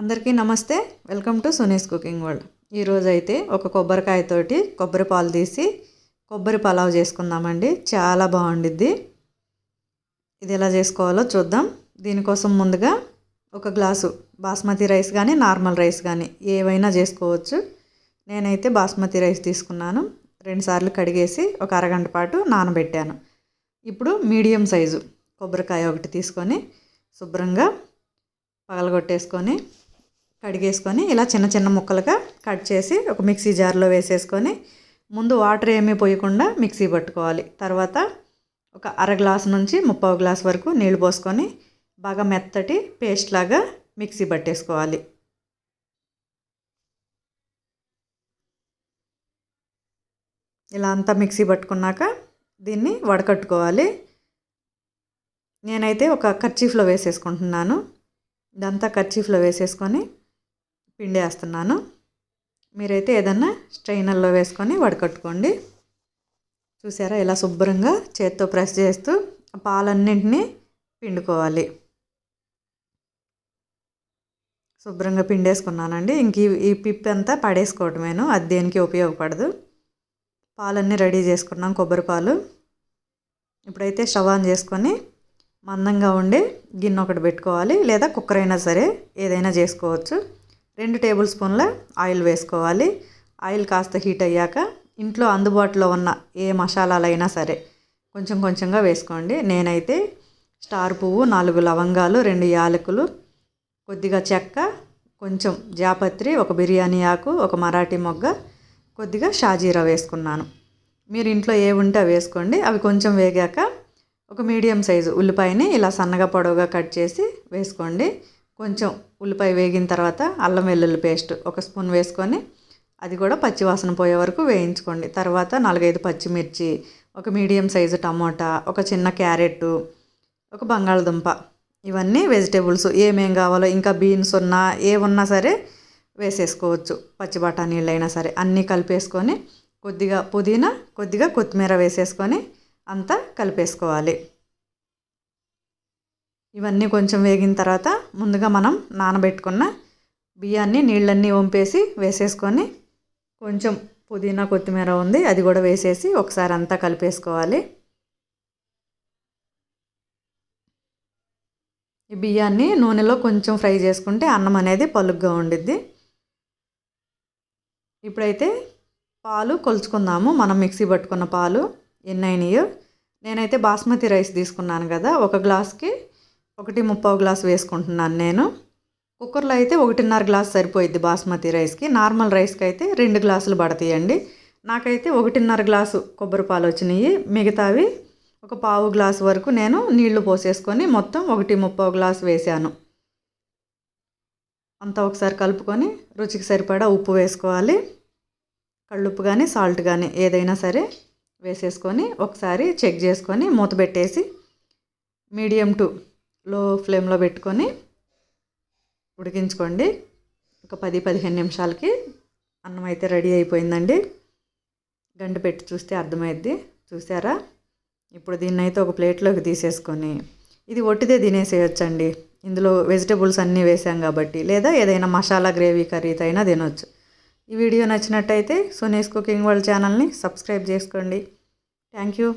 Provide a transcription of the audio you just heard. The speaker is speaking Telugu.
అందరికీ నమస్తే. Welcome to Suni's cooking world. ఈరోజు అయితే ఒక కొబ్బరికాయతోటి కొబ్బరి పాలు తీసి కొబ్బరి పలావ్ చేసుకుందామండి. చాలా బాగుండిద్ది. ఇది ఎలా చేసుకోవాలో చూద్దాం. దీనికోసం ముందుగా ఒక గ్లాసు బాస్మతి రైస్ కానీ నార్మల్ రైస్ కానీ ఏవైనా చేసుకోవచ్చు. నేనైతే బాస్మతి రైస్ తీసుకున్నాను. రెండుసార్లు కడిగేసి ఒక అరగంట పాటు నానబెట్టాను. ఇప్పుడు మీడియం సైజు కొబ్బరికాయ ఒకటి తీసుకొని శుభ్రంగా పగలగొట్టేసుకొని కడిగేసుకొని ఇలా చిన్న చిన్న ముక్కలుగా కట్ చేసి ఒక మిక్సీ జార్లో వేసేసుకొని ముందు వాటర్ ఏమీ పోయకుండా మిక్సీ పట్టుకోవాలి. తర్వాత ఒక అర గ్లాస్ నుంచి ముప్పావు గ్లాస్ వరకు నీళ్ళు పోసుకొని బాగా మెత్తటి పేస్ట్ లాగా మిక్సీ పట్టేసుకోవాలి. ఇలా అంతా మిక్సీ పట్టుకున్నాక దీన్ని వడకట్టుకోవాలి. నేనైతే ఒక కర్చీఫ్లో వేసేసుకుంటున్నాను. ఇదంతా కర్చీఫ్లో వేసేసుకొని పిండి వేస్తున్నాను మీరైతే ఏదన్నా స్ట్రైనర్లో వేసుకొని వడకట్టుకోండి. చూసారా ఇలా శుభ్రంగా చేత్తో ప్రెస్ చేస్తూ పాలన్నింటినీ పిండుకోవాలి. శుభ్రంగా పిండేసుకున్నానండి. ఇంక ఈ పిప్పి అంతా పడేసుకోవటమేను. అది దేనికి ఉపయోగపడదు. పాలన్నీ రెడీ చేసుకున్నాం కొబ్బరి పాలు. ఇప్పుడైతే స్టవ్ ఆన్ చేసుకొని మందంగా ఉండి గిన్నె ఒకటి పెట్టుకోవాలి. లేదా కుక్కర్ అయినా సరే ఏదైనా చేసుకోవచ్చు. రెండు టేబుల్ స్పూన్ల ఆయిల్ వేసుకోవాలి. ఆయిల్ కాస్త హీట్ అయ్యాక ఇంట్లో అందుబాటులో ఉన్న ఏ మసాలాలైనా సరే కొంచెం కొంచెంగా వేసుకోండి. నేనైతే స్టార్ పువ్వు నాలుగు లవంగాలు రెండు యాలకులు కొద్దిగా చెక్క కొంచెం జాపత్రి ఒక బిర్యానీ ఆకు ఒక మరాఠీ మొగ్గ కొద్దిగా షాజీరా వేసుకున్నాను. మీరు ఇంట్లో ఏ ఉంటే అవి వేసుకోండి. అవి కొంచెం వేగాక ఒక మీడియం సైజు ఉల్లిపాయని ఇలా సన్నగా పొడవుగా కట్ చేసి వేసుకోండి. కొంచెం ఉల్లిపాయ వేగిన తర్వాత అల్లం వెల్లుల్లి పేస్ట్ ఒక స్పూన్ వేసుకొని అది కూడా పచ్చివాసన పోయే వరకు వేయించుకోండి. తర్వాత నాలుగైదు పచ్చిమిర్చి ఒక మీడియం సైజు టమోటా ఒక చిన్న క్యారెట్ ఒక బంగాళదుంప ఇవన్నీ వెజిటేబుల్స్. ఏమేం కావాలో ఇంకా బీన్స్ ఉన్నా ఏ ఉన్నా సరే వేసేసుకోవచ్చు. పచ్చి బఠానీళ్ళైనా సరే అన్నీ కలిపేసుకొని కొద్దిగా పుదీనా కొద్దిగా కొత్తిమీర వేసేసుకొని అంతా కలిపేసుకోవాలి. ఇవన్నీ కొంచెం వేగిన తర్వాత ముందుగా మనం నానబెట్టుకున్న బియ్యాన్ని నీళ్ళన్నీ వంపేసి వేసేసుకొని కొంచెం పుదీనా కొత్తిమీర ఉంది అది కూడా వేసేసి ఒకసారి అంతా కలిపేసుకోవాలి. ఈ బియ్యాన్ని నూనెలో కొంచెం ఫ్రై చేసుకుంటే అన్నం అనేది పలుగ్గా ఉండిద్ది. ఇప్పుడైతే పాలు కొలుచుకుందాము మనం మిక్సీ పట్టుకున్న పాలు ఎన్ని అయినాయో. నేనైతే బాస్మతి రైస్ తీసుకున్నాను కదా ఒక గ్లాస్కి ఒకటి ముప్పావు గ్లాస్ వేసుకుంటున్నాను నేను. కుక్కర్లో అయితే ఒకటిన్నర గ్లాస్ సరిపోయిద్ది బాస్మతి రైస్కి. నార్మల్ రైస్కి అయితే రెండు గ్లాసులు పడతాయండి. నాకైతే ఒకటిన్నర గ్లాసు కొబ్బరి పాలు వచ్చినాయి. మిగతావి ఒక పావు గ్లాసు వరకు నేను నీళ్ళు పోసేసుకొని మొత్తం ఒకటి ముప్పావు గ్లాస్ వేసాను అంతా ఒకసారి కలుపుకొని రుచికి సరిపడా ఉప్పు వేసుకోవాలి. కళ్ళుప్పు కానీ సాల్ట్ కానీ ఏదైనా సరే వేసేసుకొని ఒకసారి చెక్ చేసుకొని మూత పెట్టేసి మీడియం టు లో ఫ్లేమ్లో పెట్టుకొని ఉడికించుకోండి. ఒక పది పదిహేను నిమిషాలకి అన్నం అయితే రెడీ అయిపోయిందండి. గంట పెట్టి చూస్తే అర్థమైద్ది. చూసారా? ఇప్పుడు దీన్ని అయితే ఒక ప్లేట్లోకి తీసేసుకొని ఇది ఒట్టిదే తినేసేయచ్చండి. ఇందులో వెజిటబుల్స్ అన్నీ వేసాం కాబట్టి లేదా ఏదైనా మసాలా గ్రేవీ కర్రీతో అయినా తినొచ్చు. ఈ వీడియో నచ్చినట్టయితే సునీస్ కుకింగ్ వరల్డ్ ఛానల్ని సబ్స్క్రైబ్ చేసుకోండి. Thank you.